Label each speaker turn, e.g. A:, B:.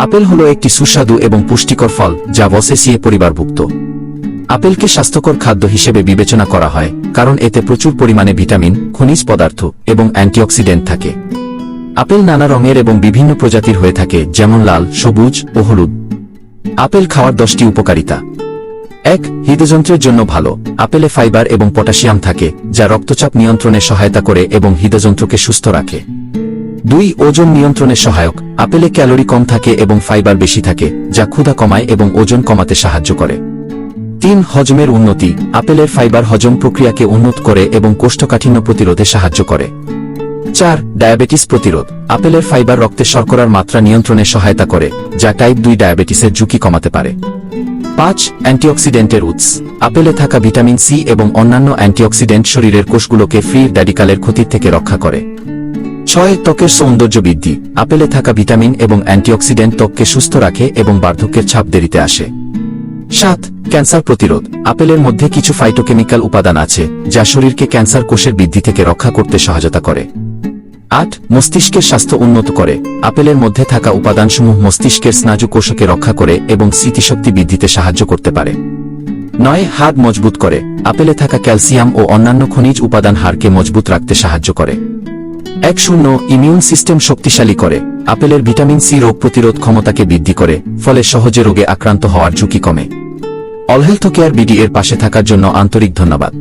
A: Apple হলো একটি সুস্বাদু এবং পুষ্টিকর ফল, যা বসেসিয়ে পরিবারভুক্ত। আপেলকে স্বাস্থ্যকর খাদ্য হিসেবে বিবেচনা করা হয়, কারণ এতে প্রচুর পরিমাণে ভিটামিন, খনিজ পদার্থ এবং অ্যান্টিঅক্সিডেন্ট থাকে। আপেল নানা রঙের এবং বিভিন্ন প্রজাতির হয়ে থাকে, যেমন লাল, সবুজ ও হলুদ। আপেল খাওয়ার দশটি উপকারিতা। এক, হৃদযন্ত্রের জন্য ভালো। আপেলে ফাইবার এবং পটাশিয়াম থাকে, যা রক্তচাপ নিয়ন্ত্রণে সহায়তা করে এবং হৃদযন্ত্রকে সুস্থ রাখে। দুই, ওজন নিয়ন্ত্রণে সহায়ক। আপেলে ক্যালোরি কম থাকে এবং ফাইবার বেশি থাকে, যা ক্ষুধা কমায় এবং ওজন কমাতে সাহায্য করে। তিন, হজমের উন্নতি। আপেলের ফাইবার হজম প্রক্রিয়াকে উন্নত করে এবং কোষ্ঠকাঠিন্য প্রতিরোধে সাহায্য করে। চার, ডায়াবেটিস প্রতিরোধ। আপেলের ফাইবার রক্তে শর্করার মাত্রা নিয়ন্ত্রণে সহায়তা করে, যা টাইপ দুই ডায়াবেটিসের ঝুঁকি কমাতে পারে। পাঁচ, অ্যান্টিঅক্সিডেন্টের উৎস। আপেলে থাকা ভিটামিন সি এবং অন্যান্য অ্যান্টিঅক্সিডেন্ট শরীরের কোষগুলোকে ফ্রি ড্যাডিকালের ক্ষতির থেকে রক্ষা করে। ছয় ত্বকের সৌন্দর্য বৃদ্ধি, আপেলে থাকা ভিটামিন এবং অ্যান্টিঅক্সিডেন্ট ত্বককে সুস্থ রাখে এবং বার্ধক্যের ছাপ দেরিতে আসে। সাত, ক্যান্সার প্রতিরোধ, আপেলের মধ্যে কিছু ফাইটোকেমিক্যাল উপাদান আছে, যা শরীরকে ক্যান্সার কোষের বৃদ্ধি থেকে রক্ষা করতে সহায়তা করে। আট, মস্তিষ্কের স্বাস্থ্য উন্নত করে, আপেলের মধ্যে থাকা উপাদানসমূহ মস্তিষ্কের স্নায়ু কোষকে রক্ষা করে এবং স্মৃতিশক্তি বৃদ্ধিতে সাহায্য করতে পারে। নয়, হাড় মজবুত করে, আপেলে থাকা ক্যালসিয়াম ও অন্যান্য খনিজ উপাদান হাড়কে মজবুত রাখতে সাহায্য করে। এক শূন্য ইমিউন সিস্টেম শক্তিশালী করে। আপেলের ভিটামিন সি রোগ প্রতিরোধ ক্ষমতাকে বৃদ্ধি করে, ফলে সহজে রোগে আক্রান্ত হওয়ার ঝুঁকি কমে। অলহেলথ কেয়ার বিডি এর পাশে থাকার জন্য আন্তরিক ধন্যবাদ।